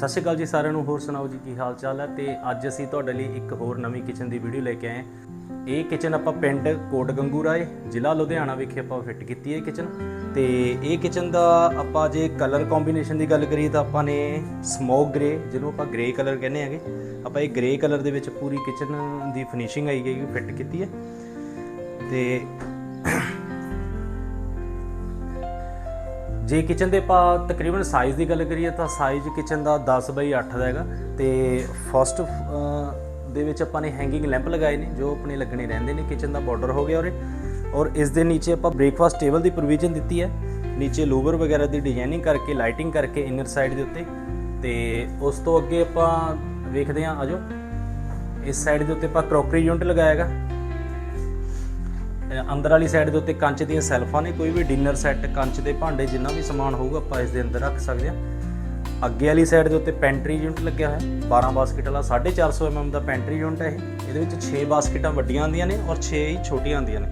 ਸਤਿ ਸ਼੍ਰੀ ਅਕਾਲ ਜੀ ਸਾਰਿਆਂ ਨੂੰ, ਹੋਰ ਸੁਣਾਓ ਜੀ ਕੀ ਹਾਲ ਚਾਲ ਹੈ? ਤੇ ਅੱਜ ਅਸੀਂ ਤੁਹਾਡੇ ਲਈ ਇੱਕ ਹੋਰ ਨਵੀਂ ਕਿਚਨ ਦੀ ਵੀਡੀਓ ਲੈ ਕੇ ਆਏ ਇਹ ਕਿਚਨ ਆਪਾਂ ਪਿੰਡ ਕੋਟ ਗੰਗੂਰਾਏ ਜ਼ਿਲ੍ਹਾ ਲੁਧਿਆਣਾ ਵਿਖੇ ਆਪਾਂ ਫਿੱਟ ਕੀਤੀ ਹੈ ਕਿਚਨ ਤੇ ਇਹ ਕਿਚਨ ਦਾ ਆਪਾਂ ਜੇ ਕਲਰ ਕੰਬੀਨੇਸ਼ਨ ਦੀ ਗੱਲ ਕਰੀਏ ਤਾਂ ਆਪਾਂ ਨੇ ਸਮੋਕ ਗ੍ਰੇ ਜਿਹਨੂੰ ਆਪਾਂ ਗ੍ਰੇ ਕਲਰ ਕਹਿੰਦੇ ਹੈਗੇ, ਆਪਾਂ ਇਹ ਗ੍ਰੇ ਕਲਰ ਦੇ ਵਿੱਚ ਪੂਰੀ ਕਿਚਨ ਦੀ ਫਿਨਿਸ਼ਿੰਗ ਆਈ ਗਈ ਫਿੱਟ ਕੀਤੀ ਹੈ। ਤੇ ਜੇ ਕਿਚਨ ਦੇ ਆਪਾਂ ਤਕਰੀਬਨ ਸਾਈਜ਼ ਦੀ ਗੱਲ ਕਰੀਏ ਤਾਂ ਸਾਈਜ਼ ਕਿਚਨ ਦਾ 10 ਬਾਈ 8 ਦਾ ਹੈਗਾ ਤੇ ਫਸਟ ਦੇ ਵਿੱਚ ਆਪਾਂ ਨੇ ਹੈਂਗਿੰਗ ਲੈਂਪ ਲਗਾਏ ਨੇ, ਜੋ ਆਪਣੇ ਲੱਗਣੇ ਰਹਿੰਦੇ ਨੇ ਕਿਚਨ ਦਾ ਬਾਰਡਰ ਹੋ ਗਿਆ ਔਰ ਔਰ ਇਸ ਦੇ ਨੀਚੇ ਆਪਾਂ ਬ੍ਰੇਕਫਾਸਟ ਟੇਬਲ ਦੀ ਪ੍ਰੋਵੀਜ਼ਨ ਦਿੱਤੀ ਹੈ। ਨੀਚੇ ਲੂਵਰ ਵਗੈਰਾ ਦੀ ਡਿਜ਼ਾਈਨਿੰਗ ਕਰਕੇ ਲਾਈਟਿੰਗ ਕਰਕੇ ਇਨਰ ਸਾਈਡ ਦੇ ਉੱਤੇ। ਤੇ ਉਸ ਤੋਂ ਅੱਗੇ ਆਪਾਂ ਵੇਖਦੇ ਹਾਂ ਆਜੋ ਇਸ ਸਾਈਡ ਦੇ ਉੱਤੇ ਆਪਾਂ ਕਰੋਕਰੀ ਯੂਨਿਟ ਲਗਾਇਆ ਹੈਗਾ। ਅੰਦਰ ਵਾਲੀ ਸਾਈਡ ਦੇ ਉੱਤੇ ਕੰਚ ਦੀਆਂ ਸੈਲਫਾਂ ਨੇ, ਕੋਈ ਵੀ ਡਿਨਰ ਸੈੱਟ ਕੰਚ ਦੇ ਭਾਂਡੇ ਜਿੰਨਾ ਵੀ ਸਮਾਨ ਹੋਊਗਾ ਆਪਾਂ ਇਸ ਦੇ ਅੰਦਰ ਰੱਖ ਸਕਦੇ ਹਾਂ। ਅੱਗੇ ਵਾਲੀ ਸਾਈਡ ਦੇ ਉੱਤੇ ਪੈਂਟਰੀ ਯੂਨਿਟ ਲੱਗਿਆ ਹੋਇਆ 12 ਬਾਸਕਟ ਵਾਲਾ 450 mm ਦਾ ਪੈਂਟਰੀ ਯੂਨਿਟ ਹੈ ਇਹ। ਇਹਦੇ ਵਿੱਚ 6 ਬਾਸਕਟਾਂ ਵੱਡੀਆਂ ਆਉਂਦੀਆਂ ਨੇ ਔਰ 6 ਹੀ ਛੋਟੀਆਂ ਆਉਂਦੀਆਂ ਨੇ।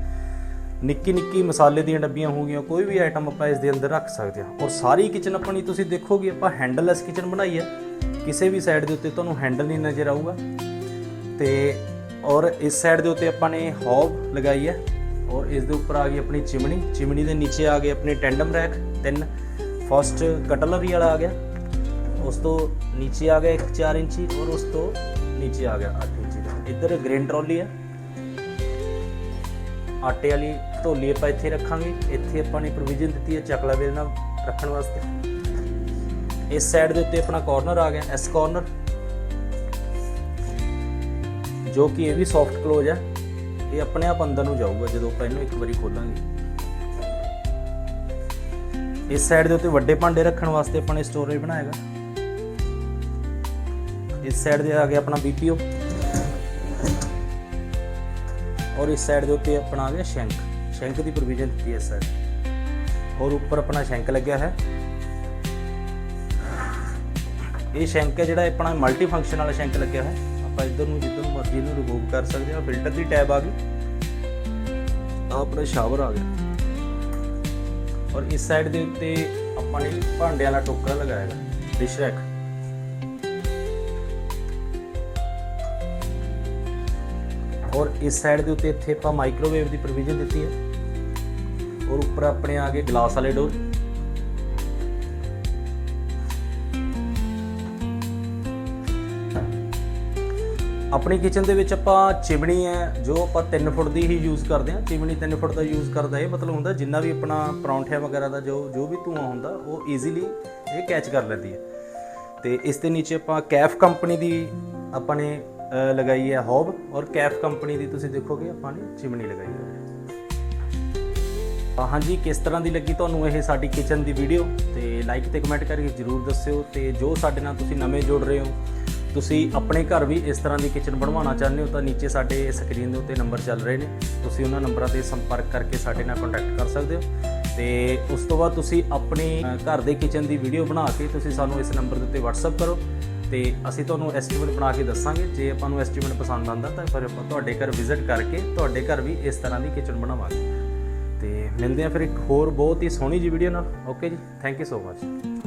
ਨਿੱਕੀ ਨਿੱਕੀ ਮਸਾਲੇ ਦੀਆਂ ਡੱਬੀਆਂ ਹੋਗੀਆਂ ਕੋਈ ਵੀ ਆਈਟਮ ਆਪਾਂ ਇਸ ਦੇ ਅੰਦਰ ਰੱਖ ਸਕਦੇ ਹਾਂ। ਔਰ ਸਾਰੀ ਕਿਚਨ ਆਪਣੀ ਤੁਸੀਂ ਦੇਖੋਗੇ, ਆਪਾਂ ਹੈਂਡਲੈਸ ਕਿਚਨ ਬਣਾਈ ਹੈ। ਕਿਸੇ ਵੀ ਸਾਈਡ ਦੇ ਉੱਤੇ ਤੁਹਾਨੂੰ ਹੈਂਡਲ ਨਹੀਂ ਨਜ਼ਰ ਆਊਗਾ। ਤੇ ਔਰ ਇਸ ਸਾਈਡ ਦੇ ਉੱਤੇ ਆਪਾਂ ਨੇ ਹੌਬ ਲਗਾਈ ਹੈ। ਔਰ ਇਸ ਦੇ ਉੱਪਰ ਆ ਗਈ ਆਪਣੀ ਚਿਮਣੀ ਚਿਮਣੀ ਦੇ ਨੀਚੇ ਆ ਗਏ ਆਪਣੇ ਟੈਂਡਮ ਰੈਕ ਤਿੰਨ ਫਸਟ ਕਟਲਰੀ ਵਾਲਾ ਆ ਗਿਆ। ਉਸ ਤੋਂ ਨੀਚੇ ਆ ਗਿਆ ਇੱਕ 4 ਇੰਚੀ ਔਰ ਉਸ ਤੋਂ ਨੀਚੇ ਆ ਗਿਆ 8 ਇੰਚੀ। ਦਾ ਇੱਧਰ ਗ੍ਰੇਨ ਟਰੋਲੀ ਹੈ। ਆਟੇ ਵਾਲੀ ਢੋਲੀ ਆਪਾਂ ਇੱਥੇ ਰੱਖਾਂਗੇ। ਇੱਥੇ ਆਪਾਂ ਨੇ ਪ੍ਰੋਵੀਜ਼ਨ ਦਿੱਤੀ ਹੈ ਚਕਲਾ ਨਾਲ ਰੱਖਣ ਵਾਸਤੇ। ਇਸ ਸਾਈਡ ਦੇ ਉੱਤੇ ਆਪਣਾ ਕਾਰਨਰ ਆ ਗਿਆ ਐਸ ਕਾਰਨਰ ਜੋ ਕਿ ਇਹ ਵੀ ਸੌਫਟ ਕਲੋਜ਼ ਹੈ। ਇਹ ਆਪਣੇ ਆਪ ਅੰਦਰ ਨੂੰ ਜਾਊਗਾ ਜਦੋਂ ਆਪਾਂ ਇਹਨੂੰ ਇੱਕ ਵਾਰੀ ਖੋਲਾਂਗੇ। ਇਸ ਸਾਈਡ ਦੇ ਉੱਤੇ ਵੱਡੇ ਭਾਂਡੇ ਰੱਖਣ ਵਾਸਤੇ ਆਪਾਂ ਨੇ ਸਟੋਰੇਜ ਬਣਾਏਗਾ। ਇਸ ਸਾਈਡ ਦੇ ਆ ਗਿਆ ਆਪਣਾ BPO ਔਰ ਇਸ ਸਾਈਡ ਦੇ ਉੱਤੇ ਆਪਣਾ ਆ ਗਿਆ ਸ਼ੈਂਕ ਸ਼ੈਂਕ ਦੀ ਪ੍ਰੋਵੀਜ਼ਨ ਦਿੱਤੀ ਹੈ ਸਰ ਔਰ ਉੱਪਰ ਆਪਣਾ ਸ਼ੈਂਕ ਲੱਗਿਆ ਹੈ। ਇਹ ਸ਼ੈਂਕ ਹੈ ਜਿਹੜਾ ਆਪਣਾ ਮਲਟੀ ਫੰਕਸ਼ਨ ਵਾਲਾ ਸ਼ੈਂਕ ਲੱਗਿਆ ਹੈ। ਆਪਾਂ ਇੱਧਰ ਨੂੰ ਜਿੱਧਰ ਨੂੰ ਮਰਜ਼ੀ ਇਹਨੂੰ ਰਿਮੂਵ ਕਰ ਸਕਦੇ ਹਾਂ। ਫਿਲਟਰ ਦੀ ਟੈਬ ਆ ਗਈ। ਆਹ ਆਪਣਾ ਸ਼ਾਵਰ ਆ ਗਿਆ। ਔਰ ਇਸ ਸਾਈਡ ਦੇ ਉੱਤੇ ਆਪਾਂ ਨੇ ਭਾਂਡਿਆਂ ਵਾਲਾ ਟੋਕਰਾ ਲਗਾਇਆ ਹੈ ਡਿਸ਼ ਰੈਕ ਔਰ ਇਸ ਸਾਈਡ ਦੇ ਉੱਤੇ ਇੱਥੇ ਆਪਾਂ ਮਾਈਕ੍ਰੋਵੇਵ ਦੀ ਪ੍ਰੋਵੀਜ਼ਨ ਦਿੱਤੀ ਹੈ। ਔਰ ਉੱਪਰ ਆਪਣੇ ਆ ਗਏ ਗਲਾਸ ਵਾਲੇ ਡੋਰ ਆਪਣੀ ਕਿਚਨ ਦੇ ਵਿੱਚ ਆਪਾਂ ਚਿਮਣੀ ਹੈ, ਜੋ ਆਪਾਂ 3 ਫੁੱਟ ਦੀ ਹੀ ਯੂਜ਼ ਕਰਦੇ ਹਾਂ। ਚਿਮਣੀ 3 ਫੁੱਟ ਦਾ ਯੂਜ਼ ਕਰਦਾ ਇਹ ਮਤਲਬ ਹੁੰਦਾ ਜਿੰਨਾ ਵੀ ਆਪਣਾ ਪਰੌਂਠਿਆਂ ਵਗੈਰਾ ਦਾ ਜੋ ਜੋ ਵੀ ਧੂਆਂ ਹੁੰਦਾ, ਉਹ ਈਜ਼ੀਲੀ ਇਹ ਕੈਚ ਕਰ ਲੈਂਦੀ ਹੈ। ਤੇ ਇਸ ਦੇ ਨੀਚੇ ਆਪਾਂ ਕੈਫ ਕੰਪਨੀ ਦੀ ਆਪਾਂ ਨੇ ਲਗਾਈ ਹੈ ਹੌਬ ਔਰ ਕੈਫ ਕੰਪਨੀ ਦੀ ਤੁਸੀਂ ਦੇਖੋਗੇ ਆਪਾਂ ਨੇ ਚਿਮਣੀ ਲਗਾਈ ਹੈ। ਹਾਂਜੀ, ਕਿਸ ਤਰ੍ਹਾਂ ਦੀ ਲੱਗੀ ਤੁਹਾਨੂੰ ਇਹ ਸਾਡੀ ਕਿਚਨ ਦੀ ਵੀਡੀਓ ਤੇ ਲਾਈਕ ਤੇ ਕਮੈਂਟ ਕਰਕੇ ਜਰੂਰ ਦੱਸਿਓ ਤੇ ਜੋ ਸਾਡੇ ਨਾਲ ਤੁਸੀਂ ਨਵੇਂ ਜੁੜ ਰਹੇ ਹੋ ਤੁਸੀਂ ਆਪਣੇ ਘਰ ਵੀ ਇਸ ਤਰ੍ਹਾਂ ਦੀ ਕਿਚਨ ਬਣਵਾਉਣਾ ਚਾਹੁੰਦੇ ਹੋ ਤਾਂ ਨੀਚੇ ਸਾਡੇ ਸਕਰੀਨ ਦੇ ਉੱਤੇ ਨੰਬਰ ਚੱਲ ਰਹੇ ਨੇ। ਤੁਸੀਂ ਉਹਨਾਂ ਨੰਬਰਾਂ ਤੇ ਸੰਪਰਕ ਕਰਕੇ ਸਾਡੇ ਨਾਲ ਕੰਟੈਕਟ ਕਰ ਸਕਦੇ ਹੋ। ਤੇ ਉਸ ਤੋਂ ਬਾਅਦ ਤੁਸੀਂ ਆਪਣੀ ਘਰ ਦੇ ਕਿਚਨ ਦੀ ਵੀਡੀਓ ਬਣਾ ਕੇ ਤੁਸੀਂ ਸਾਨੂੰ ਇਸ ਨੰਬਰ ਦੇ ਉੱਤੇ WhatsApp ਕਰੋ। ਤੇ ਅਸੀਂ ਤੁਹਾਨੂੰ ਐਸਟੀਮੇਟ ਬਣਾ ਕੇ ਦੱਸਾਂਗੇ। ਜੇ ਆਪਾਂ ਨੂੰ ਐਸਟੀਮੇਟ ਪਸੰਦ ਆਂਦਾ ਤਾਂ ਫਿਰ ਆਪਾਂ ਤੁਹਾਡੇ ਘਰ ਵਿਜ਼ਿਟ ਕਰਕੇ ਤੁਹਾਡੇ ਘਰ ਵੀ ਇਸ ਤਰ੍ਹਾਂ ਦੀ ਕਿਚਨ ਬਣਾਵਾਂਗੇ। ਤੇ ਮਿਲਦੇ ਆ ਫਿਰ ਇੱਕ ਹੋਰ ਬਹੁਤ ਹੀ ਸੋਹਣੀ ਜੀ ਵੀਡੀਓ ਨਾਲ। ਓਕੇ ਜੀ ਥੈਂਕ ਯੂ ਸੋ ਮਚ